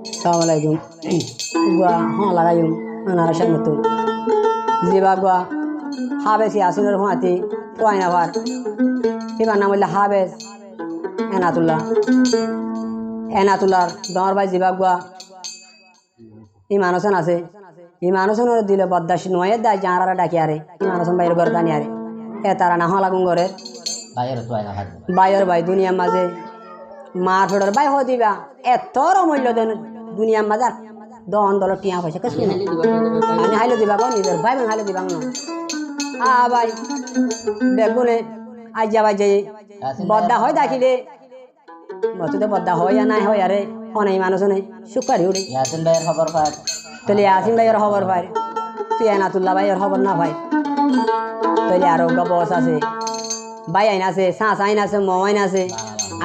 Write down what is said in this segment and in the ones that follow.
সালাম আলাইকুম গুয়া হ্যাঁ লাগাইম আনারা সামনে তো জিবা গুয়া হাবেস ইয়াসিনের হুঁয়াতি তোয়াইনা ভার এবার নাম হইলে হাবেস এনাতুল্লাহ এনাতুল্লার দমর ভাই জিবা গুয়া ইমান হোসেন আছে ইমান হোসেনের দিলে বদাসী নয় দেয় যাঁরা ডাকি আরে ইমান হোসেন বাইরের ঘরে দানি আরে এ তারা না লাগুন হাত বাইর ভাই দুনিয়ার মাঝে মার ফেডর বাই হো দিবা এত মূল্য দেন দুনিয়ার মাঝে আর দন দল টিয়া পয়সা কেস আমি হাইলে দিবা গো নিজের ভাই বোন হাইলে দিবা না আ ভাই বেগুনে আজ যাবা যাই বদ্দা হয় দেখিলে। মতুতে বদ্দা হয় আর নাই হয় আরে অনেক মানুষ নেই। সুপারি উড়ে ইয়াসিন ভাইয়ের খবর পায়। তাহলে আসিম ভাইয়ের খবর পায়। তুই এনাতুল্লাহ ভাইয়ের খবর না ভাই তাহলে আরও বস আছে। ভাই আইন আছে সাঁস আইন আছে ম আইন আছে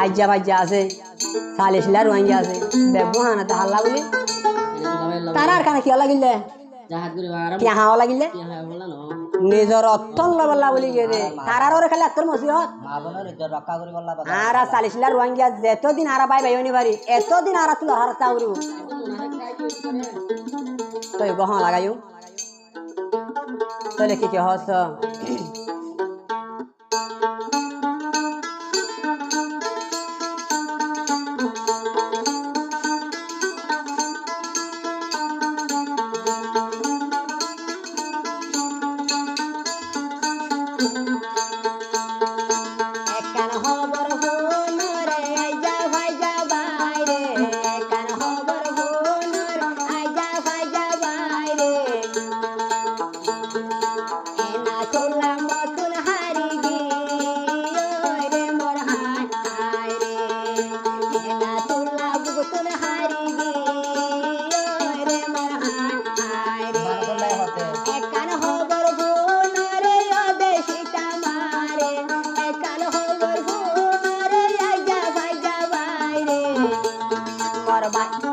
আজ্জা বাজ্জা আছে। সালিশলা রোহিঙ্গা আছে। বেবু হানাতে হাল্লা বলি। তার আর কানে কিয় লাগিলে? কিয়া লাগিলে? নিজর অত্যন লবল্লা বলি গে রে। তারার খালি আত্মর মসিহত। আর সালিশলা রোহিঙ্গা যেতদিন আর বাই বাইনি পারি, এতদিন আর তুলো হারতা উড়িব। তই গহ লাগাইও। তাহলে কি কি হস? মর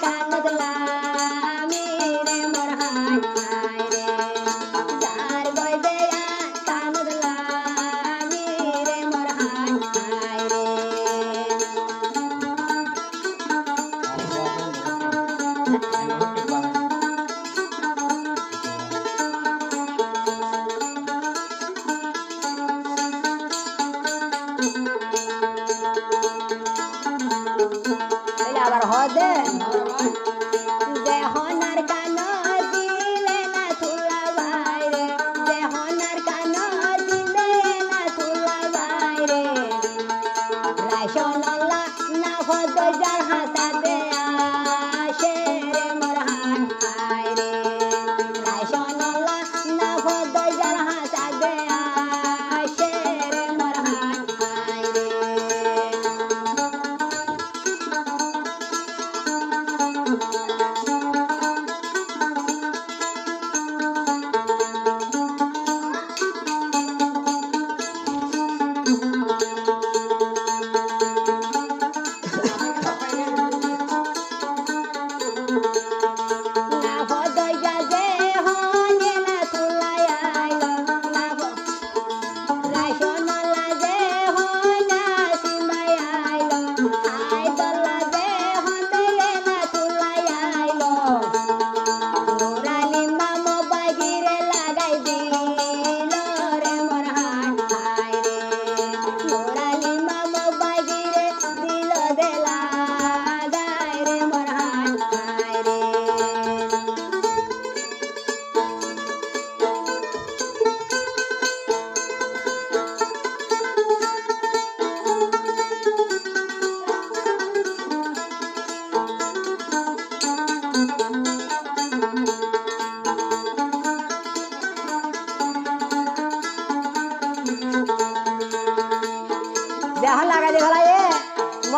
bala bala.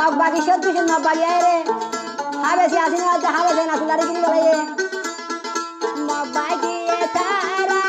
মাগ বাকি সদ্য শূন্য বাড়ি আয় রে। হাবে সে আসিন হাবে সে না তুলারে গিরি বলে মাগ বাকি তারা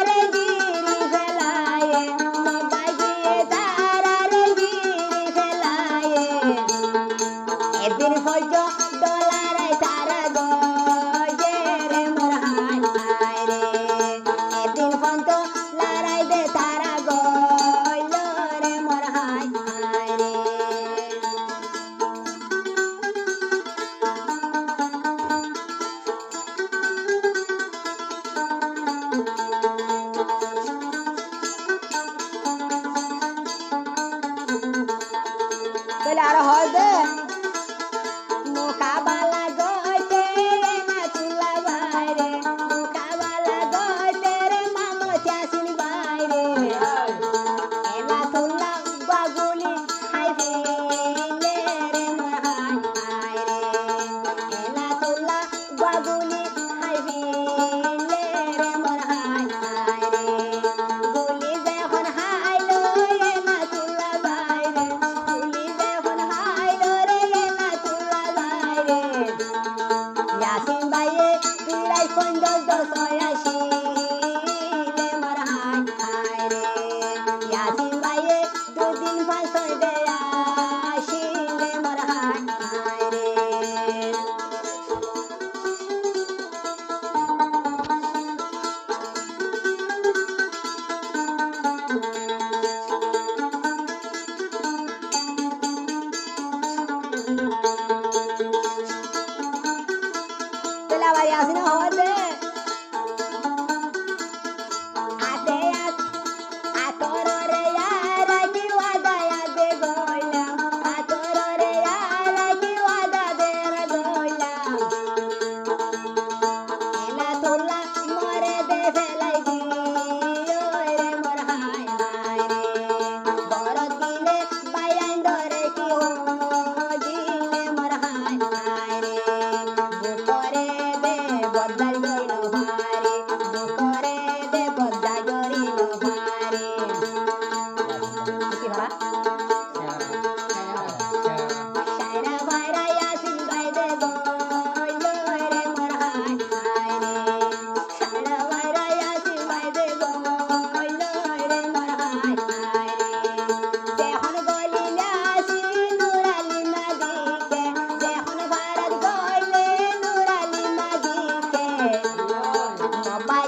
ಸದಾಯ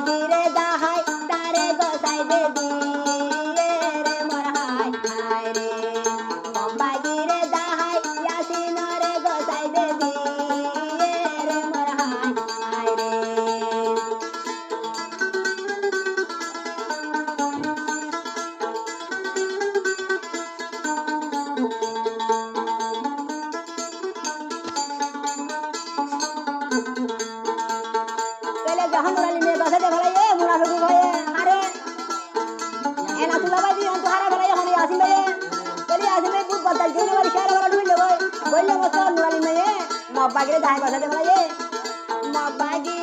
মধুর में दूध बदल के वाली शहर वाला में लोग बोल लो मस्त वाली में ये मब्बा के दाएं बसा दे वाला ये मब्बा की